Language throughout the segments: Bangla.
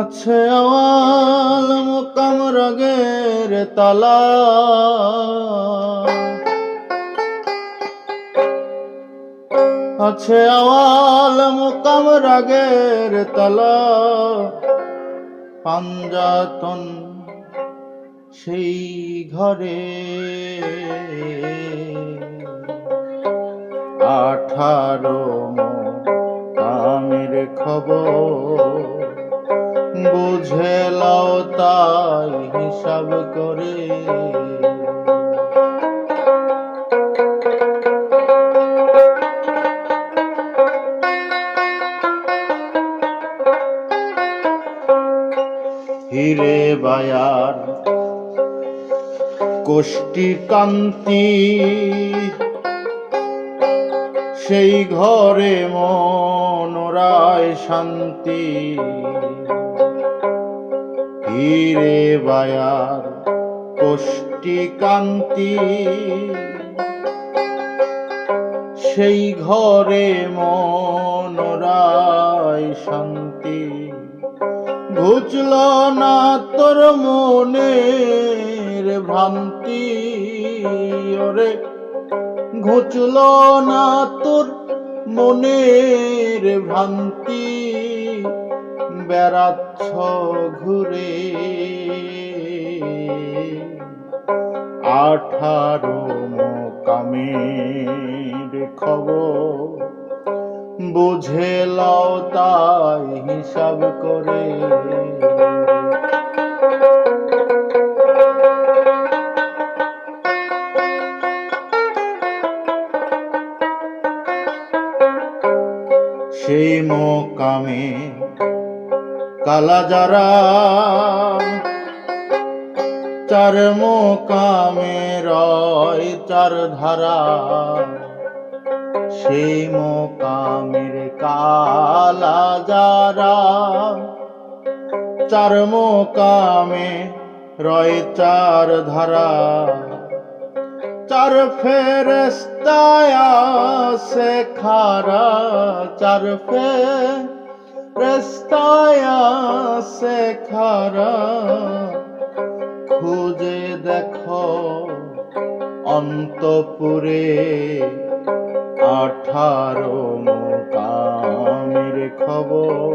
আছে আওয়াল মোকাম রাগের তালা। আছে আওয়াল মোকাম রাগের তালা। পাঞ্জাতন সেই ঘরে। আঠারো কামের খবর। বুঝে লাও তাই হিসাব করে। হিরে বায়ার কোষ্টি কান্তি সেই ঘরে মনোরায় শান্তি। হিরে বায়ার কোষ্টি কান্তি। সেই ঘরে মনোরায় শান্তি। বুঝল না তোর মনের ভ্রান্তি। ওরে, ঘুচল না তোর মনের ভ্রান্তি। বেড়াচ্ছ ঘুরে আঠারো মোকামের খবর বুঝে লও তাই হিসাব করে। সেই মোকামে কালা যারা চার মোকামে রয় চার ধারা। সেই মোকামের কালা যারা চার মোকামে রয় চার ধারা। চার ফেরস্তায় সে খারা চার ফেরস্তায় সে খারা। খুঁজে দেখো অন্তপুরে আঠারো মোকামের খবর।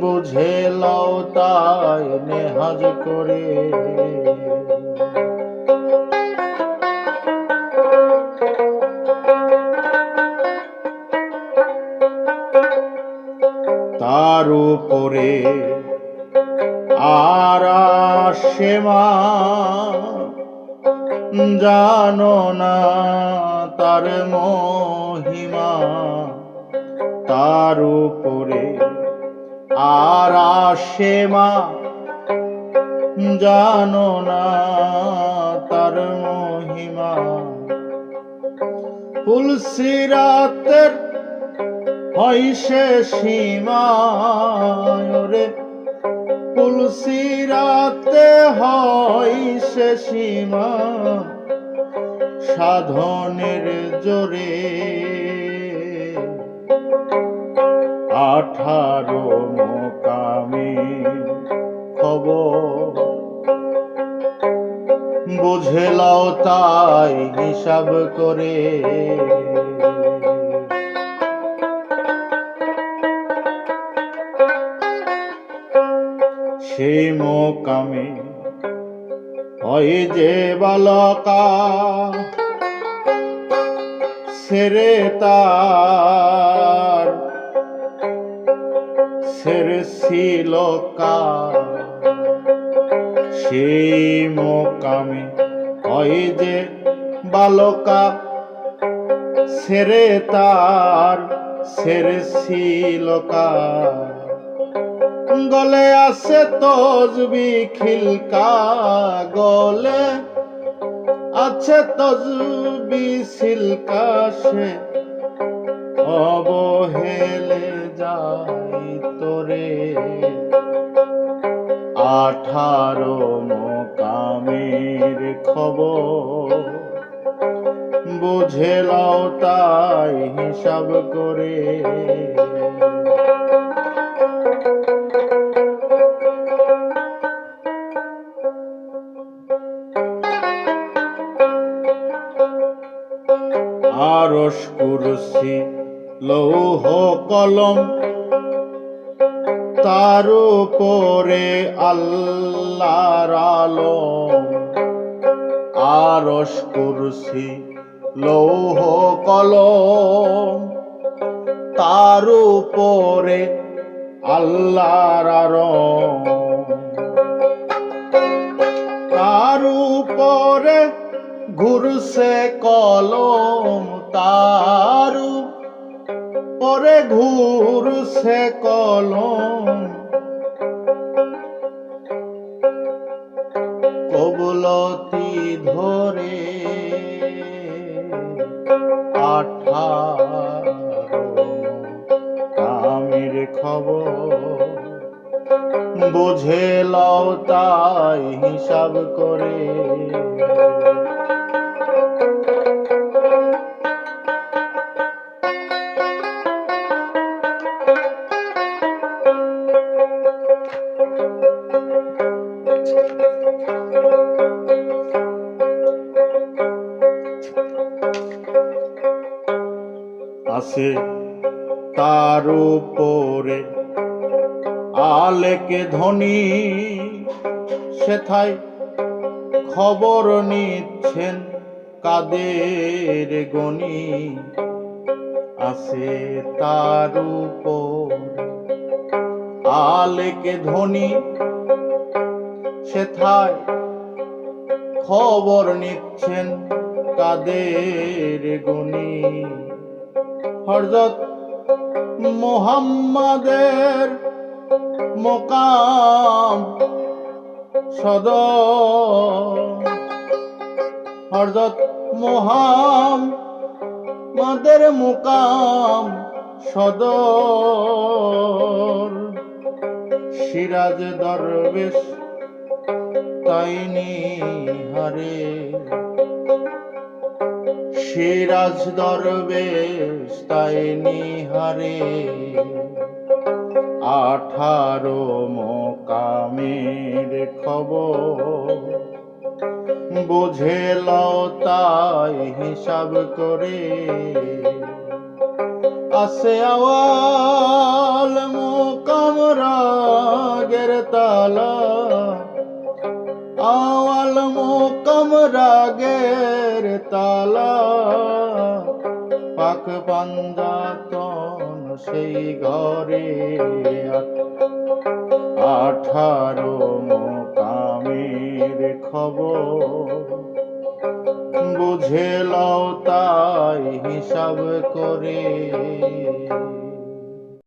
বুঝে লও তাই নেহাজ করে। তার উপরে আর সেমা জানো না তার মহিমা, তার উপরে। আর সেমা জানো না তার মহিমা। তুলসিরাতের হয় সে সীমা রে। তুলসিরাতে হয় সে সীমা। সাধনের জোরে আঠারো মোকামে খবর। বুঝে লও তাই হিসাব করে। সেই মোকামে হয় যে বালকা, সেরে তার, সেরে শিলকা সেই মোকামে হয় যে বালকা, সেরে তার, সেরে শিলকা গলে আছে তজবি খিলকা গলে আছে তজবি সিলকা সে অবহেলে যাই তোরে। আঠারো মোকামের খবর। বুঝে লও তাই হিসাব করে। করছি লৌহ কলম, তার উপরে আল্লাহর আলম। আরস করছি লৌহ কলম, তার উপরে আল্লাহর আরম। ঘুরছে কলম তার পরে ঘুরছে কলম। কবলতি ধরে আঠারো কামের খবর, বুঝে লও তাই হিসাব করে। আছে তার উপরে আলেকে ধনী, সেথায় খবর নিচ্ছেন কাদের গনি আছে তার উপর আলেকে ধনী, সেথায় খবর নিচ্ছেন কাদের গনি হরজত মোহাম্মদের মোকাম সদ হরজত মোহাম্মদের মোকাম সদর। সিরাজ দরবেশ তাইনি হারে। সিরাজ দরবেশ তাই নিহারে। আঠারো মোকামের খবর। বুঝে তাই হিসাব করে। আছে আওয়াল মোকাম রাগের তালা। আওয়াল মোকাম রাগের তালা পাক পাঞ্জাতন সেই ঘরে আঠারো মোকামের খবর। বুঝে লও তাই হিসাব করে।